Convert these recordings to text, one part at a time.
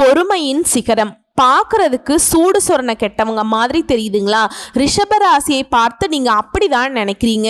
பொறுமையின் சிகரம். பார்க்குறதுக்கு சூடு சொரண கெட்டவங்க மாதிரி தெரியுதுங்களா? ரிஷபராசியை பார்த்து நீங்க அப்படிதான் நினைக்கிறீங்க.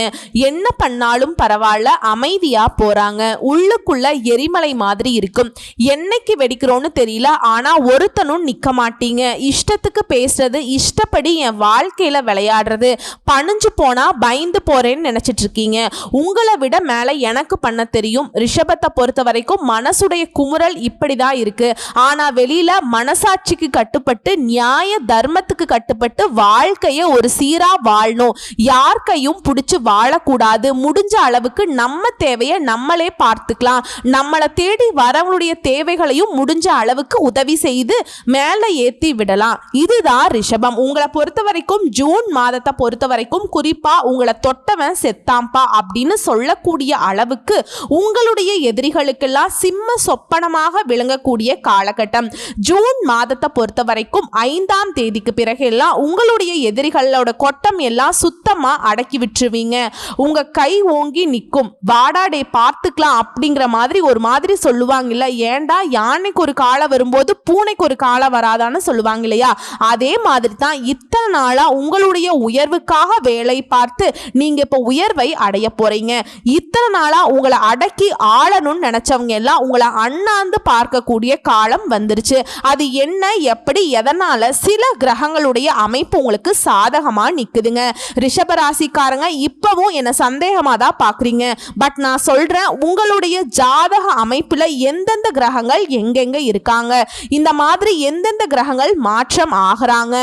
என்ன பண்ணாலும் பரவாயில்ல அமைதியாக போகிறாங்க உள்ளுக்குள்ள எரிமலை மாதிரி இருக்கும். என்னைக்கு வெடிக்கிறோன்னு தெரியல ஆனால் ஒருத்தனும் நிற்க மாட்டீங்க. இஷ்டத்துக்கு பேசுறது இஷ்டப்படி என் வாழ்க்கையில் விளையாடுறது பணிஞ்சு போனால் பயந்து போகிறேன்னு நினச்சிட்ருக்கீங்க. உங்களை விட மேலே எனக்கு பண்ண தெரியும். ரிஷபத்தை பொறுத்த வரைக்கும் மனசுடைய குமுறல் இப்படி தான் இருக்குது ஆனால் வெளியில் மனசாட்சிக்கு கட்டுப்பட்டு நியாய தர்மத்துக்கு கட்டுப்பட்டு வாழ்க்கைய ஒரு சீரா வாழணும். யார் கையும் பிடிச்சு வாழக்கூடாது. முடிஞ்ச அளவுக்கு நம்ம தேவையை நம்மளே பார்த்துக்கலாம். நம்மளை தேடி வரவங்களுடைய தேவைகளையும் முடிஞ்ச அளவுக்கு உதவி செய்து மேலே ஏற்றி விடலாம். இதுதான் ரிஷபம். உங்களை பொறுத்த வரைக்கும் ஜூன் மாதத்தை பொறுத்த வரைக்கும் குறிப்பா உங்களை தொட்டவன் செத்தாம்பா அப்படின்னு சொல்லக்கூடிய அளவுக்கு உங்களுடைய எதிரிகளுக்கெல்லாம் சிம்ம சொப்பனமாக விளங்கக்கூடிய காலகட்டம். ஜூன் மாதத்தை பொறுத்த பொறுத்த வரைக்கும் ஐந்தாம் தேதிக்கு பிறகு எல்லாம் உங்களுடைய எதிரிகளோட கொட்டம் எல்லாம் சுத்தமா அடக்கி விட்டுருவீங்க. உங்க கை ஓங்கி நிற்கும். வாடாடே பார்த்துக்கலாம் அப்படிங்கிற மாதிரி ஒரு மாதிரி சொல்லுவாங்கல்ல. ஏன்டா யானைக்கு ஒரு காலம் வரும்போது பூனைக்கு ஒரு காலம் வராதான்னு சொல்லுவாங்க இல்லையா? அதே மாதிரி தான் இத்தனை நாளா உங்களுடைய உயர்வுக்காக வேலை பார்த்து நீங்க இப்போ உயர்வை அடைய போறீங்க. இத்தனை நாளா உங்களை அடக்கி ஆளணும்னு நினைச்சவங்க எல்லாம் உங்களை அண்ணாந்து பார்க்கக்கூடிய காலம் வந்துருச்சு. அது என்ன எப்படி எதனால சில கிரகங்களுடைய அமைப்பு உங்களுக்கு சாதகமா நிக்குதுங்க? ரிஷபராசிக்காரங்க இப்பவும் என்ன சந்தேகமா தான் பாக்குறீங்க. பட் நான் சொல்றேன் உங்களுடைய ஜாதக அமைப்புல எந்தெந்த கிரகங்கள் எங்கெங்க இருக்காங்க? இந்த மாதிரி எந்தெந்த கிரகங்கள் மாற்றம் ஆகுறாங்க?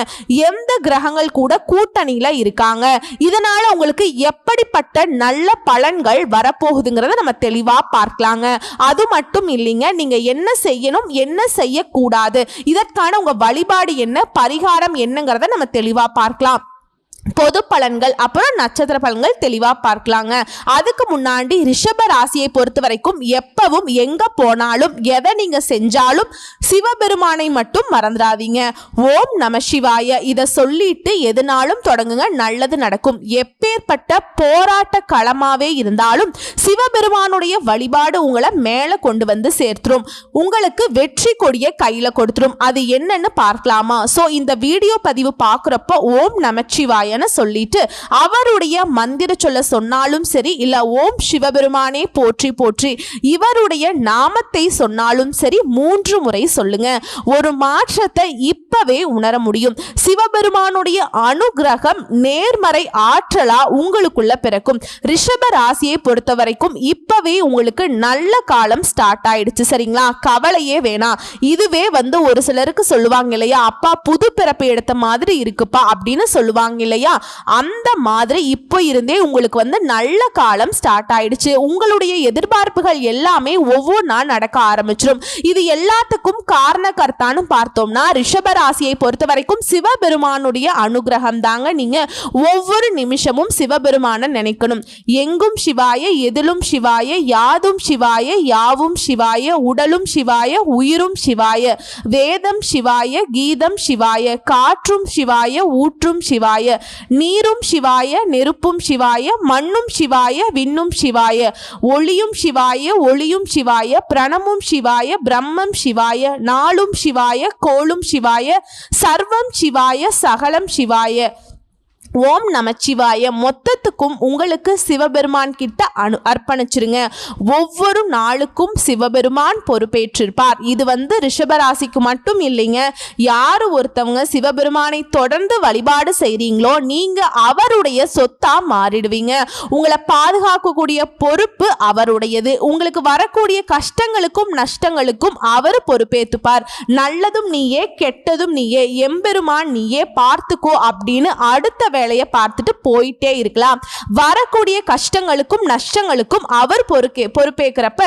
எந்த கிரகங்கள் கூட கூட்டணியில இருக்காங்க? இதனால உங்களுக்கு எப்படிப்பட்ட நல்ல பலன்கள் வரப்போகுதுங்கிறத நம்ம தெளிவா பார்க்கலாங்க. அது மட்டும் இல்லைங்க நீங்க என்ன செய்யணும் என்ன செய்யக்கூடாது? இதற்கான உங்க வழிபாடு என்ன பரிகாரம் என்னங்கிறத நம்ம தெளிவா பார்க்கலாம். பொது பலன்கள் அப்புறம் நட்சத்திர பலன்கள் தெளிவாக பார்க்கலாங்க. அதுக்கு முன்னாடி ரிஷப ராசியை பொறுத்த வரைக்கும் எப்பவும் எங்க போனாலும் எதை நீங்க செஞ்சாலும் சிவபெருமானை மட்டும் மறந்துடாதீங்க. ஓம் நம சிவாய. இதை சொல்லிட்டு எதுனாலும் தொடங்குங்க. நல்லது நடக்கும். எப்பேற்பட்ட போராட்ட களமாவே இருந்தாலும் சிவபெருமானுடைய வழிபாடு உங்களை மேலே கொண்டு வந்து சேர்த்துரும். உங்களுக்கு வெற்றி கொடியை கையில் கொடுத்துரும். அது என்னன்னு பார்க்கலாமா? ஸோ இந்த வீடியோ பதிவு பார்க்குறப்போ ஓம் நமச்சிவாயன்னு சொல்லிட்டு அவருடைய மந்திர சொல்ல சொன்னாலும் சரி இல்ல ஓம் சிவபெருமானே போற்றி போற்றி இவருடைய நாமத்தை சொன்னாலும் சரி மூன்று முறை சொல்லுங்க. ஒரு மாற்றத்தை இப்பவே உணர முடியும். சிவபெருமானுடைய அனுகிரகம் நேர்மறை ஆற்றலா உங்களுக்குள்ள பிறக்கும். ரிஷப ராசியை பொறுத்த வரைக்கும் இப்பவே உங்களுக்கு நல்ல காலம் ஸ்டார்ட் ஆயிடுச்சு சரிங்களா? கவலையே வேணாம் இதுவே வந்து ஒரு சிலருக்கு சொல்லுவாங்க இல்லையா? அப்பா புது பிறப்பு எடுத்த மாதிரி இருக்குப்பா அப்படின்னு சொல்லுவாங்க இல்லையா? அந்த மாதிரி இப்போ இருந்தே உங்களுக்கு வந்து நல்ல காலம் ஸ்டார்ட் ஆயிடுச்சு. உங்களுடைய எதிர்பார்ப்புகள் எல்லாமே ஒவ்வொன்றா நடக்க ஆரம்பிச்சிடும் இது எல்லாத்துக்கும் காரணக்கர்த்தான்னு பார்த்தோம்னா ரிஷப ராசியை பொறுத்த வரைக்கும் சிவபெருமானுடைய அனுகிரகம் தாங்க நீங்க ஒவ்வொரு நிமிஷமும் சிவபெருமான நினைக்கணும். எங்கும் சிவாய எதிலும் சிவாய யாதும் சிவாய யாவும் சிவாய உடலும் சிவாய உயிரும் சிவாய வேதம் சிவாய கீதம் சிவாய காற்றும் சிவாய ஊற்றும் சிவாய நீரும் சிவாய நெருப்பும் சிவாய மண்ணும் சிவாய விண்ணும் சிவாய ஒளியும் சிவாய ஒளியும் சிவாய பிரணமும் சிவாய பிரம்மம் சிவாய நாளும் சிவாய கோளும் சிவாய சர்வம் சிவாய சகலம் சிவாய. ஓம் நமச்சிவாய. மொத்தத்துக்கும் உங்களுக்கு சிவபெருமான் கிட்ட அனு அர்ப்பணிச்சிருங்க. ஒவ்வொரு நாளுக்கும் சிவபெருமான் பொறுப்பேற்றிருப்பார். இது வந்து ரிஷபராசிக்கு மட்டும் இல்லைங்க. யார் ஒருத்தவங்க சிவபெருமானை தொடர்ந்து வழிபாடு செய்கிறீங்களோ நீங்கள் அவருடைய சொத்தா மாறிடுவீங்க. உங்களை பாதுகாக்கக்கூடிய பொறுப்பு அவருடையது. உங்களுக்கு வரக்கூடிய கஷ்டங்களுக்கும் நஷ்டங்களுக்கும் அவர் பொறுப்பேற்றுப்பார் நல்லதும் நீயே கெட்டதும் நீயே எம்பெருமான் நீயே பார்த்துக்கோ அப்படின்னு அடுத்த வேலையை பார்த்துட்டு போயிட்டே இருக்கலாம். வரக்கூடிய கஷ்டங்களுக்கும் நஷ்டங்களுக்கும் அவர் பொறுக்கே பொறுப்பேற்கிறப்ப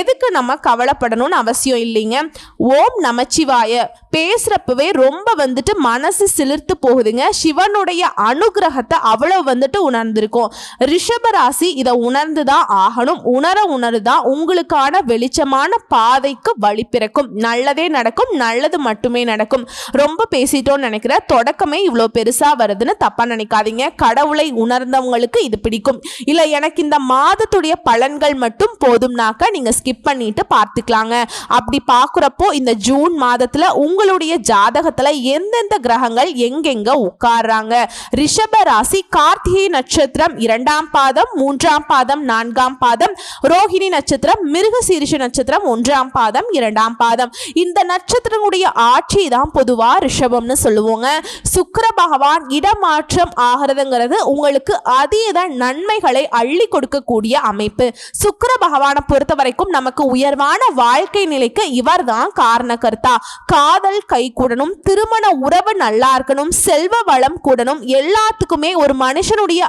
எதுக்கு நம்ம கவலைப்படணும்னு அவசியம் இல்லைங்க. ஓம் நமச்சிவாய. பேசுறப்பவே ரொம்ப வந்துட்டு மனசு சிலிர்த்து போகுதுங்க. சிவனுடைய அனுகிரகத்தை அவ்வளவு வந்துட்டு உணர்ந்திருக்கும். ரிஷபராசி இதை உணர்ந்து தான் ஆகணும். உணர உணருதான் உங்களுக்கான வெளிச்சமான பாதைக்கு வழி பிறக்கும். நல்லதே நடக்கும் நல்லது மட்டுமே நடக்கும். ரொம்ப பேசிட்டோம்னு நினைக்கிறேன் தொடக்கமே இவ்வளோ பெருசா வருதுன்னு தப்பா நினைக்க நினைக்காதீங்க. கடவுளை உணர்ந்தவங்களுக்கு இது பிடிக்கும். இல்லை எனக்கு இந்த மாதத்துடைய பலன்கள் மட்டும் போதும்னாக்க நீங்கள் ஸ்கிப் பண்ணிட்டு பார்த்துக்கலாங்க. அப்படி பார்க்குறப்போ இந்த ஜூன் மாதத்தில் உங்களுடைய ஜாதகத்தில் எந்தெந்த கிரகங்கள் எங்கெங்க உட்கார்றாங்க? ரிஷப ராசி கார்த்திகை நட்சத்திரம் இரண்டாம் பாதம் மூன்றாம் பாதம் நான்காம் பாதம் ரோஹிணி நட்சத்திரம் மிருகசீரிஷ நட்சத்திரம் ஒன்றாம் பாதம் இரண்டாம் பாதம். இந்த நட்சத்திரங்களுடைய ஆட்சி தான் பொதுவாக ரிஷபம்னு சொல்லுவோங்க. சுக்கர பகவான் இடமாற்றம் ஆகிறதுங்கிறது உங்களுக்கு அதீத நன்மைகளை அள்ளி கொடுக்கக்கூடிய அமைப்பு. சுக்கர பகவானை பொறுத்த வரைக்கும் நமக்கு உயர்வான வாழ்க்கை நிலைக்கு இவர் தான் காரணகர்த்தா. காதல் கை கூடணும் திருமண உறவு நல்லா இருக்கணும் செல்வ வளம் கூடணும் எல்லாத்துக்குமே ஒரு மனுஷனுடைய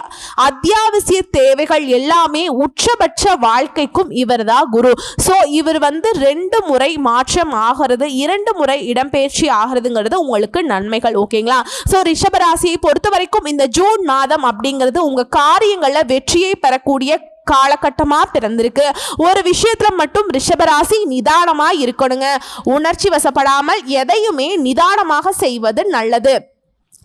அத்தியாவசிய தேவைகள் எல்லாமே உச்சபட்ச வாழ்க்கைக்கும் இவர் தான் குரு. ஸோ இவர் வந்து ரெண்டு முறை மாற்றம் ஆகிறது இரண்டு முறை இடம்பெயர்ச்சி ஆகிறதுங்கிறது உங்களுக்கு நன்மைகள் ஓகேங்களா? ஸோ ரிஷபராசியை பொறுத்த வரைக்கும் இந்த ஜூன் மாதம் அப்படிங்கிறது உங்கள் காரியங்களில் வெற்றியை பெறக்கூடிய காலகட்டமாக பிறந்திருக்கு. ஒரு விஷயத்தில் மட்டும் ரிஷபராசி நிதானமாக இருக்கணுங்க. உணர்ச்சி வசப்படாமல் எதையுமே நிதானமாக செய்வது நல்லது.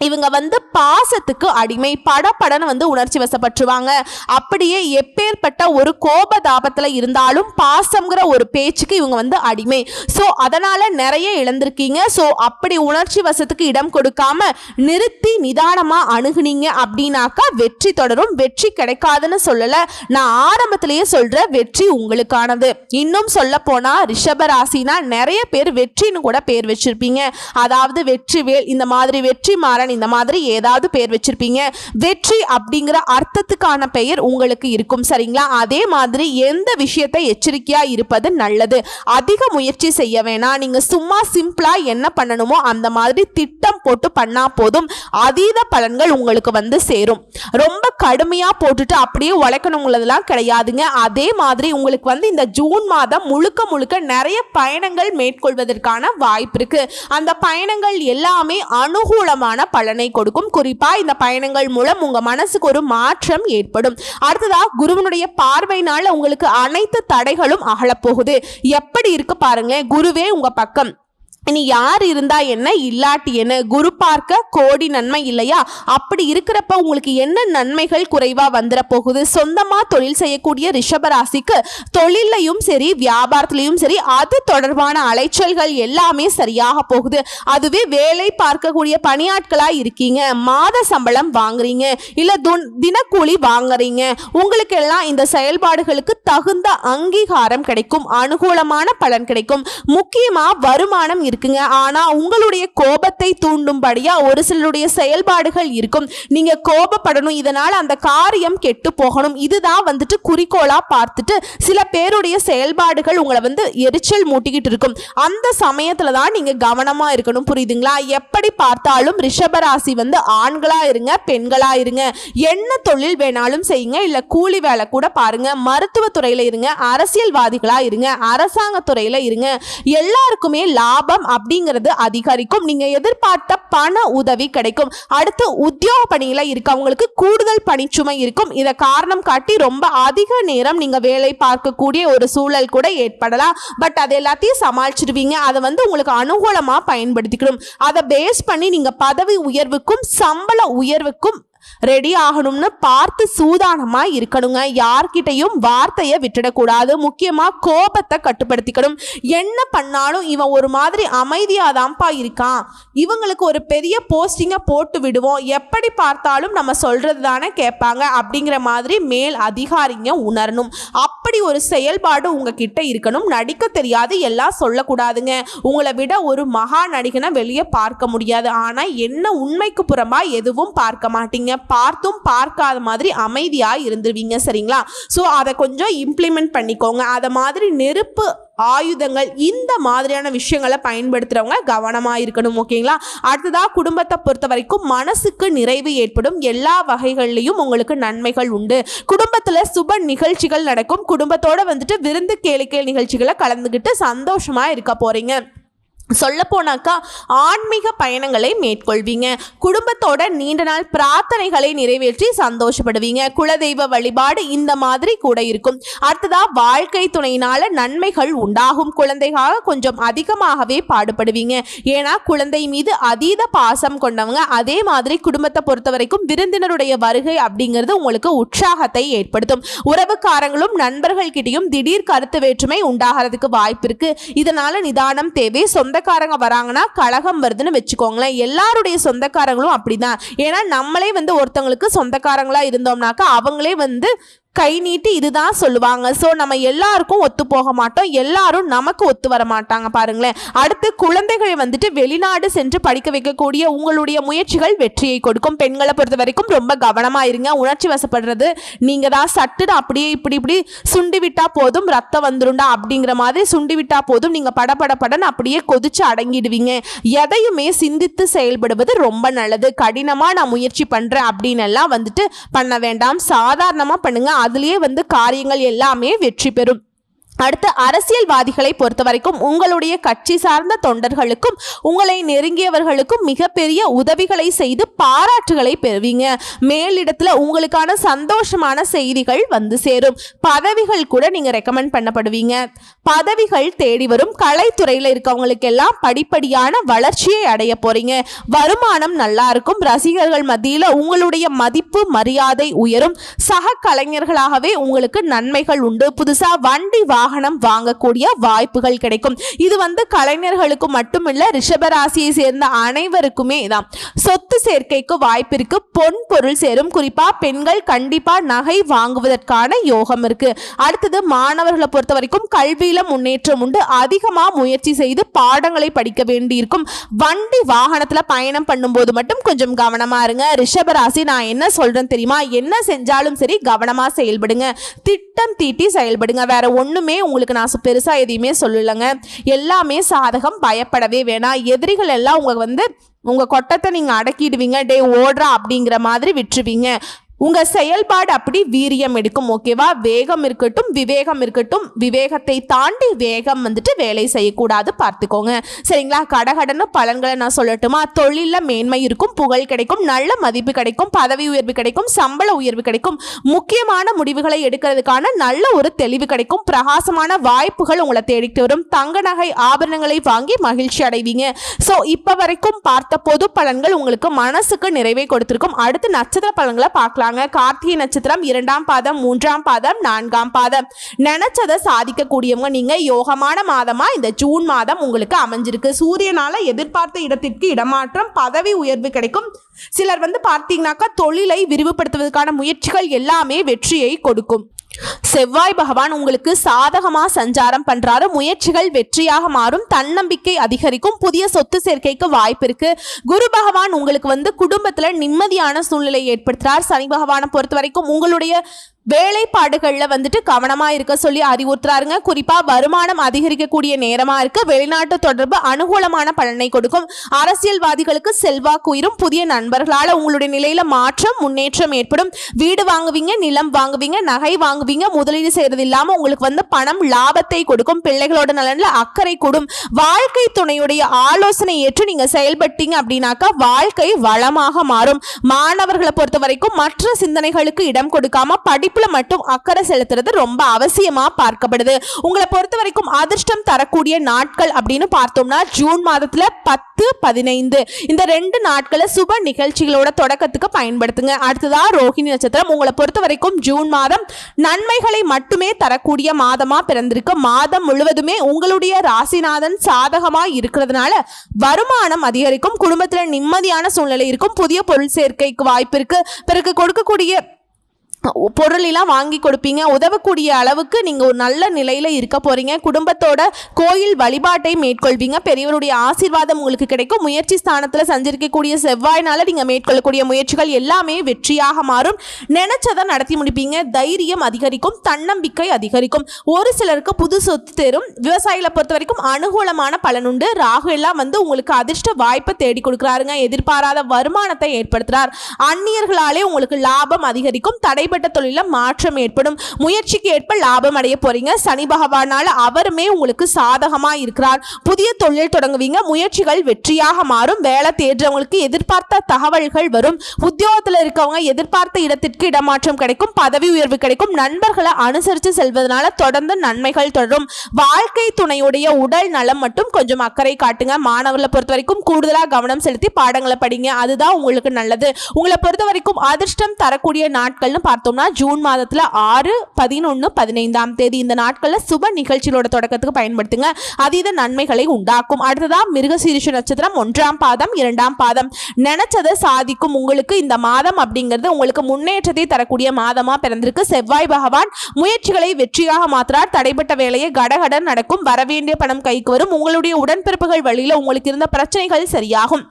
இவங்க வந்து பாசத்துக்கு அடிமை படப்படன்னு வந்து உணர்ச்சி வசப்பட்டுருவாங்க. அப்படியே எப்பேற்பட்ட ஒரு கோபதாபத்தில் இருந்தாலும் பாசம்ங்கிற ஒரு பேச்சுக்கு இவங்க வந்து அடிமை. ஸோ அதனால் நிறைய இழந்திருக்கீங்க. ஸோ அப்படி உணர்ச்சி வசத்துக்கு இடம் கொடுக்காம நிறுத்தி நிதானமாக அணுகுனீங்க அப்படின்னாக்கா வெற்றி தொடரும். வெற்றி கிடைக்காதுன்னு சொல்லலை. நான் ஆரம்பத்திலேயே சொல்கிற வெற்றி உங்களுக்கானது. இன்னும் சொல்ல போனால் ரிஷப ராசினா நிறைய பேர் வெற்றின்னு கூட பேர் வச்சிருப்பீங்க. அதாவது வெற்றி வேல் இந்த மாதிரி வெற்றி மாற மாறன் இந்த மாதிரி ஏதாவது பேர் வச்சிருப்பீங்க. வெற்றி அப்படிங்கிற அர்த்தத்துக்கான பெயர் உங்களுக்கு இருக்கும் சரிங்களா? அதே மாதிரி எந்த விஷயத்தை எச்சரிக்கையா இருப்பது நல்லது? அதிக முயற்சி செய்ய வேணாம். நீங்க சும்மா சிம்பிளா என்ன பண்ணணுமோ அந்த மாதிரி திட்டம் போட்டு பண்ணா போதும். அதீத பலன்கள் உங்களுக்கு வந்து சேரும். ரொம்ப கடுமையா போட்டுட்டு அப்படியே உழைக்கணுங்கிறதுலாம் கிடையாதுங்க. அதே மாதிரி உங்களுக்கு வந்து இந்த ஜூன் மாதம் முழுக்க முழுக்க நிறைய பயணங்கள் மேற்கொள்வதற்கான வாய்ப்பு இருக்கு. அந்த பயணங்கள் எல்லாமே அனுகூலமான பலனை கொடுக்கும். குறிப்பா இந்த பயணங்கள் மூலம் உங்க மனசுக்கு ஒரு மாற்றம் ஏற்படும். அடுத்ததா குருவனுடைய பார்வையினால உங்களுக்கு அனைத்து தடைகளும் அகலப்போகுது. எப்படி இருக்கு பாருங்க குருவே உங்க பக்கம். இனி யார் இருந்தா என்ன இல்லாட்டி என்ன? குரு பார்க்க கோடி நன்மை இல்லையா? அப்படி இருக்கிறப்ப உங்களுக்கு என்ன நன்மைகள் குறைவா வந்துட போகுது? சொந்தமா தொழில் செய்யக்கூடிய ரிஷபராசிக்கு தொழிலையும் சரி வியாபாரத்திலையும் சரி அது தொடர்பான அலைச்சல்கள் எல்லாமே சரியாக போகுது. அதுவே வேலை பார்க்கக்கூடிய பணியாட்களா இருக்கீங்க. மாத சம்பளம் வாங்குறீங்க. இல்ல தினக்கூலி வாங்குறீங்க. உங்களுக்கு எல்லாம் இந்த செயல்பாடுகளுக்கு தகுந்த அங்கீகாரம் கிடைக்கும். அனுகூலமான பலன் கிடைக்கும். முக்கியமா வருமானம் இருக்குங்க. ஆனால் உங்களுடைய கோபத்தை தூண்டும்படியாக ஒரு சிலருடைய செயல்பாடுகள் இருக்கும். நீங்கள் கோபப்படணும். இதனால் அந்த காரியம் கெட்டு போகணும். இதுதான் வந்துட்டு குறிக்கோளாக பார்த்துட்டு சில பேருடைய செயல்பாடுகள் உங்களை வந்து எரிச்சல் மூட்டிக்கிட்டு இருக்கும். அந்த சமயத்தில் தான் நீங்கள் கவனமாக இருக்கணும். புரியுதுங்களா? எப்படி பார்த்தாலும் ரிஷபராசி வந்து ஆண்களாக இருங்க பெண்களாக இருங்க. என்ன தொழில் வேணாலும் செய்யுங்க. இல்லை கூலி வேலை கூட பாருங்க. மருத்துவத்துறையில் இருங்க. அரசியல்வாதிகளாக இருங்க. அரசாங்க இருங்க. எல்லாருக்குமே லாபம் அப்படிங்கிறது அதிகரிக்கும். நீங்க எதிர்பார்த்த பண உதவி கிடைக்கும். அடுத்து உத்தியோக பணியில இருக்கவங்களுக்கு கூடுதல் பணிச்சுமை இருக்கும். இதை காரணம் காட்டி ரொம்ப அதிக நேரம் நீங்க வேலை பார்க்கக்கூடிய ஒரு சூழல் கூட ஏற்படலாம். பட் அது எல்லாத்தையும் சமாளிச்சிடுவீங்க அதை வந்து உங்களுக்கு அனுகூலமா பயன்படுத்திக்கணும். அதை பேஸ் பண்ணி நீங்க பதவி உயர்வுக்கும் சம்பள உயர்வுக்கும் ரெடி ஆகணும்னு பார்த்து சூதானமா இருக்கணுங்க. யார்கிட்டயும் வார்த்தையை விட்டுடக்கூடாது. முக்கியமா கோபத்தை கட்டுப்படுத்திக்கணும். என்ன பண்ணாலும் இவன் ஒரு மாதிரி அமைதியாதான்ப்பா இருக்கான். இவங்களுக்கு ஒரு பெரிய போஸ்டிங்கை போட்டு விடுவோம். எப்படி பார்த்தாலும் நம்ம சொல்றது தானே கேட்பாங்க. அப்படிங்கிற மாதிரி மேல் அதிகாரிங்க உணரணும். அப்படி ஒரு செயல்பாடு உங்ககிட்ட இருக்கணும். நடிக்க தெரியாது. எல்லாம் சொல்லக்கூடாதுங்க. உங்களை விட ஒரு மகா நடிகனை வெளியே பார்க்க முடியாது. ஆனால் என்ன உண்மைக்கு புறமா எதுவும் பார்க்க மாட்டீங்க. பார்த்தும் பார்க்காத மாதிரி அமைதியாக இருந்துருவீங்க சரிங்களா? ஸோ அதை கொஞ்சம் இம்ப்ளிமெண்ட் பண்ணிக்கோங்க. அதை மாதிரி நெருப்பு ஆயுதங்கள் இந்த மாதிரியான விஷயங்களை பயன்படுத்துகிறவங்க கவனமாக இருக்கணும் ஓகேங்களா? அடுத்ததாக குடும்பத்தை பொறுத்த வரைக்கும் மனசுக்கு நிறைவு ஏற்படும். எல்லா வகைகள்லையும் உங்களுக்கு நன்மைகள் உண்டு. குடும்பத்தில் சுப நிகழ்ச்சிகள் நடக்கும். குடும்பத்தோடு வந்துட்டு விருந்து கேளிக்கை நிகழ்ச்சிகளை கலந்துக்கிட்டு சந்தோஷமாக இருக்க போகிறீங்க சொல்ல போனாக்கா ஆன்மீக பயணங்களை மேற்கொள்வீங்க. குடும்பத்தோட நீண்ட நாள் பிரார்த்தனைகளை நிறைவேற்றி சந்தோஷப்படுவீங்க. குலதெய்வ வழிபாடு இந்த மாதிரி கூட இருக்கும். அடுத்ததா வாழ்க்கை துணையினால நன்மைகள் உண்டாகும். குழந்தைக்காக கொஞ்சம் அதிகமாகவே பாடுபடுவீங்க. ஏன்னா குழந்தை மீது அதீத பாசம் கொண்டவங்க அதே மாதிரி குடும்பத்தை பொறுத்த வரைக்கும் விருந்தினருடைய வருகை அப்படிங்கிறது உங்களுக்கு உற்சாகத்தை ஏற்படுத்தும். உறவுக்காரங்களும் நண்பர்கள்கிட்டேயும் திடீர் கருத்து வேற்றுமை உண்டாகிறதுக்கு வாய்ப்பு இருக்கு. இதனால நிதானம் தேவை சொந்த சொந்தக்காரங்க வராங்கன்னா கழகம் வருதுன்னு வச்சுக்கோங்களேன். எல்லாருடைய சொந்தக்காரங்களும் அப்படிதான். ஏன்னா நம்மளே வந்து ஒருத்தவங்களுக்கு சொந்தக்காரங்களா இருந்தோம்னாக்கா அவங்களே வந்து கை நீட்டி இதுதான் சொல்லுவாங்க. ஸோ நம்ம எல்லாருக்கும் ஒத்து போக மாட்டோம். எல்லாரும் நமக்கு ஒத்து வர மாட்டாங்க பாருங்களேன். அடுத்து குழந்தைகள் வந்துட்டு வெளிநாடு சென்று படிக்க வைக்கக்கூடிய உங்களுடைய முயற்சிகள் வெற்றியை கொடுக்கும். பெண்களை பொறுத்த வரைக்கும் ரொம்ப கவனமாக இருங்க. உணர்ச்சி வசப்படுறது நீங்கள் தான் சட்டுன்னு அப்படியே இப்படி இப்படி சுண்டி விட்டா போதும் ரத்தம் வந்துருண்டா அப்படிங்கிற மாதிரி சுண்டி விட்டா போதும். நீங்க படபடபடன்னு அப்படியே கொதிச்சு அடங்கிடுவீங்க. எதையுமே சிந்தித்து செயல்படுவது ரொம்ப நல்லது. கடினமாக நான் முயற்சி பண்ணுறேன் அப்படின்னு எல்லாம் வந்துட்டு பண்ண வேண்டாம். சாதாரணமாக பண்ணுங்கள் அதுலேயே வந்து காரியங்கள் எல்லாமே வெற்றி பெறும். அடுத்து அரசியல்வாதிகளை பொறுத்த வரைக்கும் உங்களுடைய கட்சி சார்ந்த தொண்டர்களுக்கும் உங்களை நெருங்கியவர்களுக்கும் மிகப்பெரிய உதவிகளை செய்து பாராட்டுகளை பெறுவீங்க. மேலிடத்துல உங்களுக்கான சந்தோஷமான செய்திகள் வந்து சேரும். பதவிகள் கூட நீங்க ரெக்கமெண்ட் பண்ணப்படுவீங்க. பதவிகள் தேடி வரும். கலைத்துறையில் இருக்கவங்களுக்கு எல்லாம் படிப்படியான வளர்ச்சியை அடைய போறீங்க. வருமானம் நல்லா இருக்கும். ரசிகர்கள் மத்தியில் உங்களுடைய மதிப்பு மரியாதை உயரும். சக கலைஞர்களாகவே உங்களுக்கு நன்மைகள் உண்டு. புதுசா வண்டி வா வாகனம் வாங்கக்கூடிய வாய்ப்புகள் கிடைக்கும். இது வந்து கலைஞர்களுக்கு மட்டுமில்ல ரிஷபராசியை சேர்ந்த அனைவருக்குமே தான் சொத்து சேர்க்கைக்கு வாய்ப்பு இருக்கு பொன் பொருள் சேரும். குறிப்பா பெண்கள் கண்டிப்பா நகை வாங்குவதற்கான யோகம் இருக்கு. அடுத்தது மாணவர்களை பொறுத்த வரைக்கும் கல்வியில முன்னேற்றம் உண்டு. அதிகமா முயற்சி செய்து பாடங்களை படிக்க வேண்டியிருக்கும். வண்டி வாகனத்துல பயணம் பண்ணும்போது மட்டும் கொஞ்சம் கவனமா இருங்க. ரிஷபராசி நான் என்ன சொல்றேன் தெரியுமா? என்ன செஞ்சாலும் சரி கவனமா செயல்படுங்க. திட்டம் தீட்டி செயல்படுங்க. வேற ஒண்ணுமே உங்களுக்கு நான் பெருசாக எதையுமே சொல்லலைங்க. எல்லாமே சாதகம் பயப்படவே வேணாம். எதிரிகள் எல்லாம் உங்கள் வந்து உங்கள் கொட்டத்தை நீங்கள் அடக்கிடுவீங்க. டே ஓடுறா அப்படிங்கிற மாதிரி விட்டுருவீங்க. உங்க செயல்பாடு அப்படி வீரியம் எடுக்கும் ஓகேவா வேகம் இருக்கட்டும் விவேகம் இருக்கட்டும் விவேகத்தை தாண்டி வேகம் வந்துட்டு வேலை செய்யக்கூடாது பார்த்துக்கோங்க. சரிங்களா? கடகடன்னு பலன்களை நான் சொல்லட்டுமா? தொழிலில் மேன்மை இருக்கும் புகழ் கிடைக்கும் நல்ல மதிப்பு கிடைக்கும் பதவி உயர்வு கிடைக்கும் சம்பள உயர்வு கிடைக்கும். முக்கியமான முடிவுகளை எடுக்கிறதுக்கான நல்ல ஒரு தெளிவு கிடைக்கும். பிரகாசமான வாய்ப்புகள் உங்களை தேடிட்டு வரும். தங்க நகை ஆபரணங்களை வாங்கி மகிழ்ச்சி அடைவீங்க. ஸோ இப்போ வரைக்கும் பார்த்த பொது பலன்கள் உங்களுக்கு மனசுக்கு நிறைவை கொடுத்திருக்கும். அடுத்து நட்சத்திர பலன்களை சொல்றாங்க. கார்த்திகை நட்சத்திரம் இரண்டாம் பாதம் மூன்றாம் பாதம் நான்காம் பாதம். நினைச்சதை சாதிக்கக்கூடியவங்க நீங்க. யோகமான மாதமா? இந்த ஜூன் மாதம் உங்களுக்கு அமைஞ்சிருக்கு. சூரியனால எதிர்பார்த்த இடத்திற்கு இடமாற்றம் பதவி உயர்வு கிடைக்கும். சிலர் வந்து பார்த்தீங்கன்னாக்கா தொழிலை விரிவுபடுத்துவதற்கான முயற்சிகள் எல்லாமே வெற்றியை கொடுக்கும். செவ்வாய் பகவான் உங்களுக்கு சாதகமா சஞ்சாரம் பண்றாரு. முயற்சிகள் வெற்றியாக மாறும். தன்னம்பிக்கை அதிகரிக்கும். புதிய சொத்து சேர்க்கைக்கு வாய்ப்பு இருக்கு. குரு பகவான் உங்களுக்கு வந்து குடும்பத்துல நிம்மதியான சூழ்நிலை ஏற்படுத்துறார். சனி பகவானை பொறுத்த வரைக்கும் உங்களுடைய வேலைப்பாடுகளில் வந்துட்டு கவனமாக இருக்க சொல்லி அறிவுறுத்துறாருங்க. குறிப்பாக வருமானம் அதிகரிக்கக்கூடிய நேரமாக இருக்கு. வெளிநாட்டு தொடர்பு அனுகூலமான பலனை கொடுக்கும். அரசியல்வாதிகளுக்கு செல்வாக்கு உயிரும் புதிய நண்பர்களால் உங்களுடைய நிலையில் மாற்றம் முன்னேற்றம் ஏற்படும். வீடு வாங்குவீங்க நிலம் வாங்குவீங்க நகை வாங்குவீங்க. முதலீடு செய்கிறது இல்லாமல் உங்களுக்கு வந்து பணம் லாபத்தை கொடுக்கும். பிள்ளைகளோட நலனில் அக்கறை கூடும். வாழ்க்கை துணையுடைய ஆலோசனை ஏற்று நீங்கள் செயல்பட்டீங்க அப்படின்னாக்கா வாழ்க்கை வளமாக மாறும். மாணவர்களை பொறுத்த வரைக்கும் மற்ற சிந்தனைகளுக்கு இடம் கொடுக்காம படிப்புல மட்டும் அக்கறை செலுத்துறது ரொம்ப அவசியமா பார்க்கப்படுது. உங்களை பொறுத்த வரைக்கும் அதிர்ஷ்டம் தரக்கூடிய நாட்கள் அப்படின்னு பார்த்தோம்னா ஜூன் மாதத்துல பத்து பதினைந்து. இந்த ரெண்டு நாட்களை சுப நிகழ்ச்சிகளோட தொடக்கத்துக்கு பயன்படுத்துங்க. அடுத்ததா ரோஹிணி நட்சத்திரம். உங்களை பொறுத்த வரைக்கும் ஜூன் மாதம் நன்மைகளை மட்டுமே தரக்கூடிய மாதமா பிறந்திருக்கு. மாதம் முழுவதுமே உங்களுடைய ராசிநாதன் சாதகமா இருக்கிறதுனால வருமானம் அதிகரிக்கும். குடும்பத்துல நிம்மதியான சூழ்நிலை இருக்கும். புதிய பொருள் சேர்க்கைக்கு வாய்ப்பு இருக்கு. பிறகு கொடுக்கக்கூடிய பொருளெல்லாம் வாங்கி கொடுப்பீங்க. உதவக்கூடிய அளவுக்கு நீங்கள் ஒரு நல்ல நிலையில் இருக்க போகிறீங்க குடும்பத்தோட கோயில் வழிபாட்டை மேற்கொள்வீங்க. பெரியவருடைய ஆசீர்வாதம் உங்களுக்கு கிடைக்கும். முயற்சி ஸ்தானத்தில் சஞ்சரிக்கக்கூடிய செவ்வாய்னால் நீங்கள் மேற்கொள்ளக்கூடிய முயற்சிகள் எல்லாமே வெற்றியாக மாறும். நினைச்சதை நடத்தி முடிப்பீங்க. தைரியம் அதிகரிக்கும். தன்னம்பிக்கை அதிகரிக்கும். ஒரு சிலருக்கு புது சொத்து தேரும். விவசாயிகளை பொறுத்த வரைக்கும் அனுகூலமான பலன் உண்டு. ராகு எல்லாம் வந்து உங்களுக்கு அதிர்ஷ்ட வாய்ப்பை தேடி கொடுக்குறாருங்க. எதிர்பாராத வருமானத்தை ஏற்படுத்துறார். அந்நியர்களாலே உங்களுக்கு லாபம் அதிகரிக்கும். தடைபட்ட செய்யப்பட்ட தொழிலில் மாற்றம் ஏற்படும். முயற்சிக்கு ஏற்ப லாபம் அடைய போறீங்க. சனி பகவானால் அவருமே உங்களுக்கு சாதகமாக இருக்கிறார். புதிய தொழில் தொடங்குவீங்க. முயற்சிகள் வெற்றியாக மாறும். வேலை தேடுறவங்களுக்கு எதிர்பார்த்த தகவல்கள் வரும். உத்தியோகத்தில் இருக்கவங்க எதிர்பார்த்த இடத்திற்கு இடமாற்றம் கிடைக்கும். பதவி உயர்வு கிடைக்கும். நண்பர்களை அனுசரித்து செல்வதனால தொடர்ந்து நன்மைகள் தொடரும். வாழ்க்கை துணையுடைய உடல் நலம் மட்டும் கொஞ்சம் அக்கறை காட்டுங்க. மாணவர்களை பொறுத்த வரைக்கும் கூடுதலாக கவனம் செலுத்தி பாடங்களை படிங்க. அதுதான் உங்களுக்கு நல்லது. உங்களை பொறுத்த வரைக்கும் அதிர்ஷ்டம் தரக்கூடிய நாட்கள்னு பார்த்து பார்த்தோம்னா ஜூன் மாதத்துல ஆறு பதினொன்று பதினைந்தாம் தேதி இந்த நாட்களில் சுப நிகழ்ச்சிகளோட தொடக்கத்துக்கு பயன்படுத்துங்க. அதீத நன்மைகளை உண்டாக்கும். அடுத்ததா மிருகசீரிஷ நட்சத்திரம் ஒன்றாம் பாதம் இரண்டாம் பாதம். நினைச்சதை சாதிக்கும் உங்களுக்கு இந்த மாதம் அப்படிங்கிறது உங்களுக்கு முன்னேற்றத்தை தரக்கூடிய மாதமாக பிறந்திருக்கு. செவ்வாய் பகவான் முயற்சிகளை வெற்றியாக மாற்றார் தடைப்பட்ட வேலையை கடகடன் நடக்கும். வரவேண்டிய பணம் கைக்கு வரும். உங்களுடைய உடன்பிறப்புகள் வழியில் உங்களுக்கு இருந்த பிரச்சனைகள் சரியாகும்.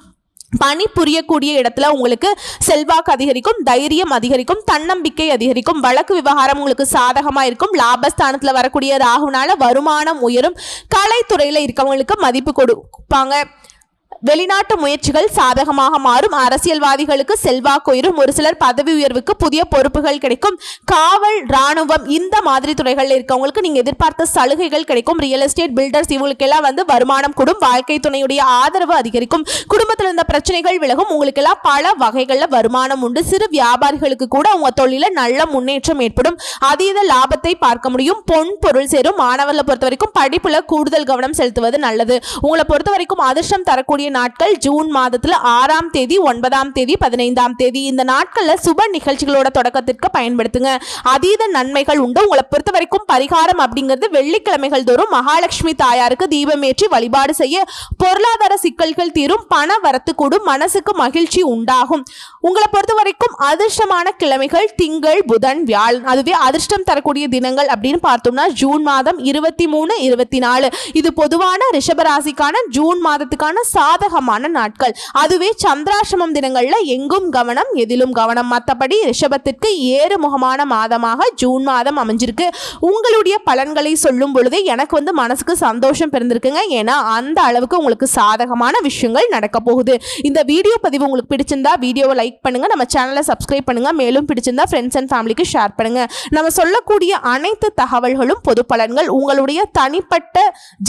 பணி புரியக்கூடிய இடத்துல உங்களுக்கு செல்வாக்கு அதிகரிக்கும் தைரியம் அதிகரிக்கும் தன்னம்பிக்கை அதிகரிக்கும் வழக்கு விவகாரம் உங்களுக்கு சாதகமாக இருக்கும் லாபஸ்தானத்தில் வரக்கூடிய ராகுனால வருமானம் உயரும் கலைத்துறையில் இருக்கவங்களுக்கு மதிப்பு கொடுப்பாங்க. வெளிநாட்டு முயற்சிகள் சாதகமாக மாறும். அரசியல்வாதிகளுக்கு செல்வாக்கு உயரும் ஒரு சிலர் பதவி உயர்வுக்கு புதிய பொறுப்புகள் கிடைக்கும். காவல் ராணுவம் இந்த மாதிரி துறைகளில் இருக்கவங்களுக்கு நீங்க எதிர்பார்த்த சலுகைகள் கிடைக்கும். ரியல் எஸ்டேட் பில்டர்ஸ் இவங்களுக்கெல்லாம் வந்து வருமானம் கூடும். வாழ்க்கை துணையுடைய ஆதரவு அதிகரிக்கும். குடும்பத்தில் இருந்த பிரச்சனைகள் விலகும். உங்களுக்கெல்லாம் பல வகைகளில் வருமானம் உண்டு. சிறு வியாபாரிகளுக்கு கூட உங்க தொழில நல்ல முன்னேற்றம் ஏற்படும். அதீத லாபத்தை பார்க்க முடியும். பொன் பொருள் சேரும். மாணவர்களை பொறுத்த வரைக்கும் படிப்புல கூடுதல் கவனம் செலுத்துவது நல்லது. உங்களை பொறுத்த வரைக்கும் அதிர்ஷ்டம் தரக்கூடிய நாட்கள் ஜூன் மாதத்துல ஆறாம் தேதி ஒன்பதாம் தேதி பதினைந்தாம் தேதி இந்த நாட்கள்ல சுப நிகழ்ச்சிகளோட தொடக்கத்திற்கு பயன்படுத்துங்க. அதீத நன்மைகள் உண்டு. உங்களை பொறுத்த வரைக்கும் பரிகாரம் அப்படிங்கிறது வெள்ளிக்கிழமைகள் தோறும் மகாலட்சுமி தாயாருக்கு தீபம் ஏற்றி வழிபாடு செய்ய பொருளாதார சிக்கல்கள் தீரும் பண வரத்து கூடும் மனசுக்கு மகிழ்ச்சி உண்டாகும். உங்களை பொறுத்த வரைக்கும் அதிர்ஷ்டமான கிழமைகள் திங்கள் புதன் வியாழன். அதுவே அதிர்ஷ்டம் தரக்கூடிய தினங்கள் அப்படின்னு பார்த்தோம்னா ஜூன் மாதம் இருபத்தி மூணு இருபத்தி நாலு. இது பொதுவான ரிஷபராசிக்கான ஜூன் மாதத்துக்கான சாத சாதகமான நாட்கள். அதுவே சந்திராசிரமம் தினங்கள்ல எங்கும் கவனம் எதிலும் கவனம். மற்றபடி ரிஷபத்திற்கு ஏறு முகமான மாதமாக ஜூன் மாதம் அமைஞ்சிருக்கு. உங்களுடைய பலன்களை சொல்லும் பொழுதே எனக்கு வந்து மனசுக்கு சந்தோஷம் பிறந்திருக்குங்க. ஏன்னா அந்த அளவுக்கு உங்களுக்கு சாதகமான விஷயங்கள் நடக்க போகுது. இந்த வீடியோ பதிவு உங்களுக்கு பிடிச்சிருந்தா வீடியோவை லைக் பண்ணுங்க. நம்ம சேனலை சப்ஸ்கிரைப் பண்ணுங்க. மேலும் பிடிச்சிருந்தா ஃப்ரெண்ட்ஸ் அண்ட் ஃபேமிலிக்கு ஷேர் பண்ணுங்க. நம்ம சொல்லக்கூடிய அனைத்து தகவல்களும் பொது பலன்கள் உங்களுடைய தனிப்பட்ட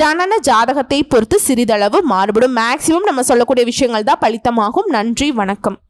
ஜனன ஜாதகத்தை பொறுத்து சிறிதளவு மாறுபடும். மேக்சிமம் நம்ம சொல்லக்கூடிய விஷயங்கள் தான் பலித்தமாகும். நன்றி வணக்கம்.